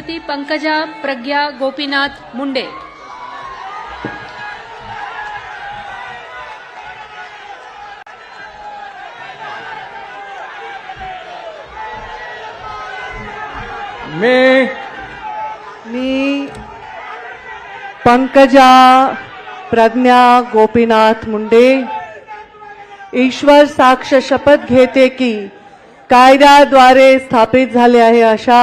श्रीमती पंकजा प्रज्ञा गोपीनाथ मुंडे. मी मी पंकजा प्रज्ञा गोपीनाथ मुंडे. ईश्वर साक्ष शपथ घेते की कायद्याद्वारे स्थापित झाले आहे अशा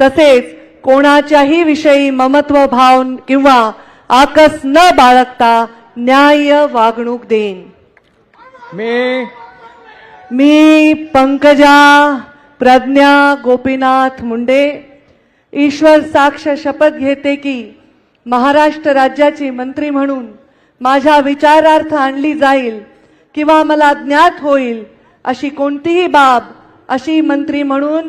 तसेच कोणाच्याही विषयी ममत्व भाव किंवा आकस न बाळगता न्याय्य वागणूक देईन. मी मी पंकजा प्रज्ञा गोपीनाथ मुंडे ईश्वर साक्ष शपथ घेते की महाराष्ट्र राज्याची मंत्री म्हणून माझ्या विचारार्थ आणली जाईल किंवा मला ज्ञात होईल अशी कोणतीही बाब अशी मंत्री म्हणून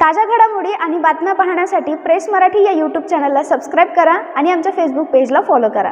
ताज्या घडामोडी आणि बातम्या पाहण्यासाठी प्रेस मराठी या यूट्यूब चॅनलला सबस्क्राईब करा आणि आमच्या फेसबुक पेजला फॉलो करा.